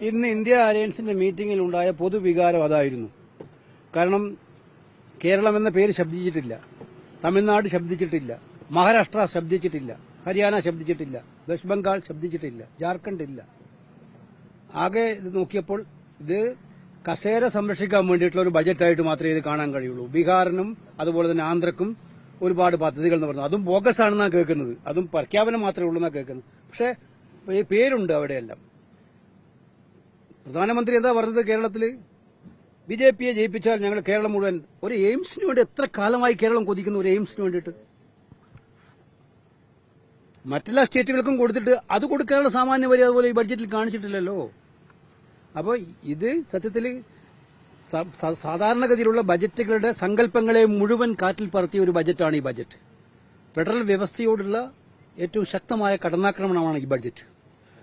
ഇന്ന് ഇന്ത്യ അലയൻസിന്റെ മീറ്റിംഗിൽ ഉണ്ടായ പൊതുവികാരം അതായിരുന്നു. കാരണം കേരളം എന്ന പേര് ശബ്ദിച്ചിട്ടില്ല. തമിഴ്നാട് ശബ്ദിച്ചിട്ടില്ല. മഹാരാഷ്ട്ര ശബ്ദിച്ചിട്ടില്ല. ഹരിയാന ശബ്ദിച്ചിട്ടില്ല. വെസ്റ്റ് ബംഗാൾ ശബ്ദിച്ചിട്ടില്ല. ജാർഖണ്ഡ് ഇല്ല. ആകെ ഇത് നോക്കിയപ്പോൾ ഇത് കസേര സംരക്ഷിക്കാൻ വേണ്ടിയിട്ടുള്ള ഒരു ബജറ്റായിട്ട് മാത്രമേ ഇത് കാണാൻ കഴിയുള്ളൂ. ബീഹാറിനും അതുപോലെ തന്നെ ആന്ധ്രക്കും ഒരുപാട് പദ്ധതികൾ എന്ന് പറഞ്ഞു അതും ബോഗസ് ആണെന്നാണ് കേൾക്കുന്നത്. അതും പ്രഖ്യാപനം മാത്രമേ ഉള്ളൂ എന്നാണ് കേൾക്കുന്നത്. പക്ഷേ പേരുണ്ട് അവിടെയെല്ലാം. പ്രധാനമന്ത്രി എന്താ പറഞ്ഞത് കേരളത്തിൽ ബി ജെ പിയെ ജയിപ്പിച്ചാൽ ഞങ്ങൾ കേരളം മുഴുവൻ ഒരു എയിംസിന് വേണ്ടി എത്ര കാലമായി കേരളം കൊതിക്കുന്നു ഒരു എയിംസിന് വേണ്ടിയിട്ട്? മറ്റെല്ലാ സ്റ്റേറ്റുകൾക്കും കൊടുത്തിട്ട് അത് കൊടുക്കാനുള്ള സാമാന്യ വരി അതുപോലെ ഈ ബഡ്ജറ്റിൽ കാണിച്ചിട്ടില്ലല്ലോ. അപ്പോൾ ഇത് സത്യത്തിൽ സാധാരണഗതിയിലുള്ള ബജറ്റുകളുടെ സങ്കല്പങ്ങളെ മുഴുവൻ കാറ്റിൽ പറത്തിയ ഒരു ബജറ്റാണ് ഈ ബജറ്റ്. ഫെഡറൽ വ്യവസ്ഥയോടുള്ള ഏറ്റവും ശക്തമായ കടന്നാക്രമണമാണ് ഈ ബഡ്ജറ്റ്.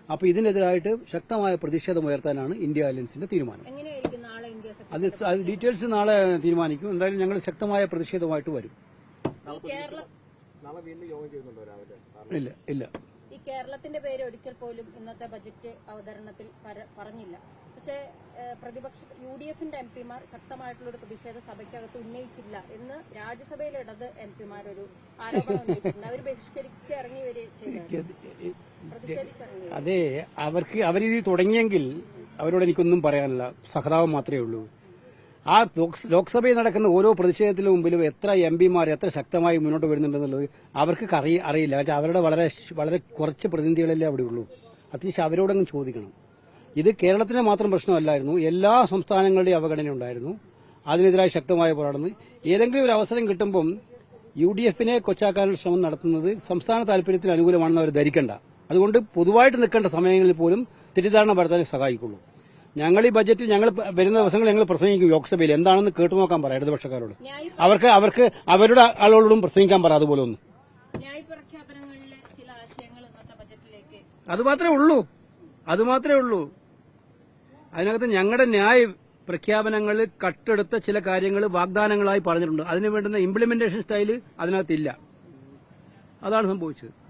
അപ്പോൾ ഇതിനെതിരായിട്ട് ശക്തമായ പ്രതിഷേധം ഉയർത്താനാണ് ഇന്ത്യ അലയൻസിന്റെ തീരുമാനം. എങ്ങനെയായിരിക്കും നാളെ ഇന്ത്യ അത് അത് ഡീറ്റെയിൽസ് നാളെ തീരുമാനിക്കും. എന്തായാലും ഞങ്ങൾ ശക്തമായ പ്രതിഷേധമായിട്ട് വരും. കേരള നാളെ വീണ്ടും യോഗം ചെയ്യുന്നുണ്ടോ രാവിലെ? ഇല്ല ഇല്ല. ഈ കേരളത്തിന്റെ പേര് ഒരിക്കൽ പോലും ഇന്നത്തെ ബജറ്റ് അവതരണത്തിൽ പറഞ്ഞില്ല. പക്ഷേ പ്രതിപക്ഷ യു ഡി എഫിന്റെ എം പിമാർ ശക്തമായിട്ടുള്ള ഒരു പ്രതിഷേധ സഭയ്ക്കകത്ത് ഉന്നയിച്ചില്ല എന്ന് രാജ്യസഭയിലെ ഇടത് എം പിമാരൊരു ഒരു ആരോപണം ഉന്നയിച്ചിട്ടുണ്ട്. അവർ ബഹിഷ്കരിച്ച് ഇറങ്ങി വരികയും ചെയ്തു. അതെ അവർക്ക് അവരിത് തുടങ്ങിയെങ്കിൽ അവരോട് എനിക്കൊന്നും പറയാനില്ല. സഹതാപം മാത്രമേ ഉള്ളൂ. ആ ലോക്സഭയിൽ നടക്കുന്ന ഓരോ പ്രതിഷേധത്തിന് മുമ്പിലും എത്ര എം പിമാർ എത്ര ശക്തമായി മുന്നോട്ട് വരുന്നുണ്ടെന്നുള്ളത് അവർക്ക് അറിയ അറിയില്ല. കാരണം അവരുടെ വളരെ വളരെ കുറച്ച് പ്രതിനിധികളല്ലേ അവിടെ ഉള്ളൂ. അത്യാവശ്യം അവരോടങ്ങ് ചോദിക്കണം. ഇത് കേരളത്തിന് മാത്രം പ്രശ്നമല്ലായിരുന്നു. എല്ലാ സംസ്ഥാനങ്ങളുടെയും അവഗണന ഉണ്ടായിരുന്നു. അതിനെതിരായി ശക്തമായ പോരാടുന്നു. ഏതെങ്കിലും ഒരു അവസരം കിട്ടുമ്പം യു ഡി എഫിനെ കൊച്ചാക്കാനുള്ള ശ്രമം നടത്തുന്നത് സംസ്ഥാന താല്പര്യത്തിന് അനുകൂലമാണെന്ന് അവർ ധരിക്കണ്ട. അതുകൊണ്ട് പൊതുവായിട്ട് നിൽക്കേണ്ട സമയങ്ങളിൽ പോലും തെറ്റിദ്ധാരണ പരത്താനേ സഹായിക്കുള്ളൂ. ഞങ്ങൾ ഈ ബജറ്റ് ഞങ്ങൾ വരുന്ന ദിവസങ്ങൾ ഞങ്ങൾ പ്രസംഗിക്കും ലോക്സഭയിൽ. എന്താണെന്ന് കേട്ടു നോക്കാൻ പറ ഇടതുപക്ഷക്കാരോട്. അവർക്ക് അവർക്ക് അവരുടെ ആളുകളോടും പ്രസംഗിക്കാൻ പറ അതുപോലെ ഒന്ന്. ന്യായ പ്രഖ്യാപനങ്ങളിലെ ചില ആശയങ്ങൾ ഇന്നത്തെ ബജറ്റിലേക്ക് അത് മാത്രമേ ഉള്ളൂ. അത് മാത്രമേ ഉള്ളൂ. അതിനകത്ത് ഞങ്ങളുടെ ന്യായ പ്രഖ്യാപനങ്ങൾ കട്ടെടുത്ത ചില കാര്യങ്ങൾ വാഗ്ദാനങ്ങളായി പറഞ്ഞിട്ടുണ്ട്. അതിനു വേണ്ടുന്ന ഇംപ്ലിമെന്റേഷൻ സ്റ്റൈൽ അതിനകത്തില്ല. അതാണ് സംഭവിച്ചത്.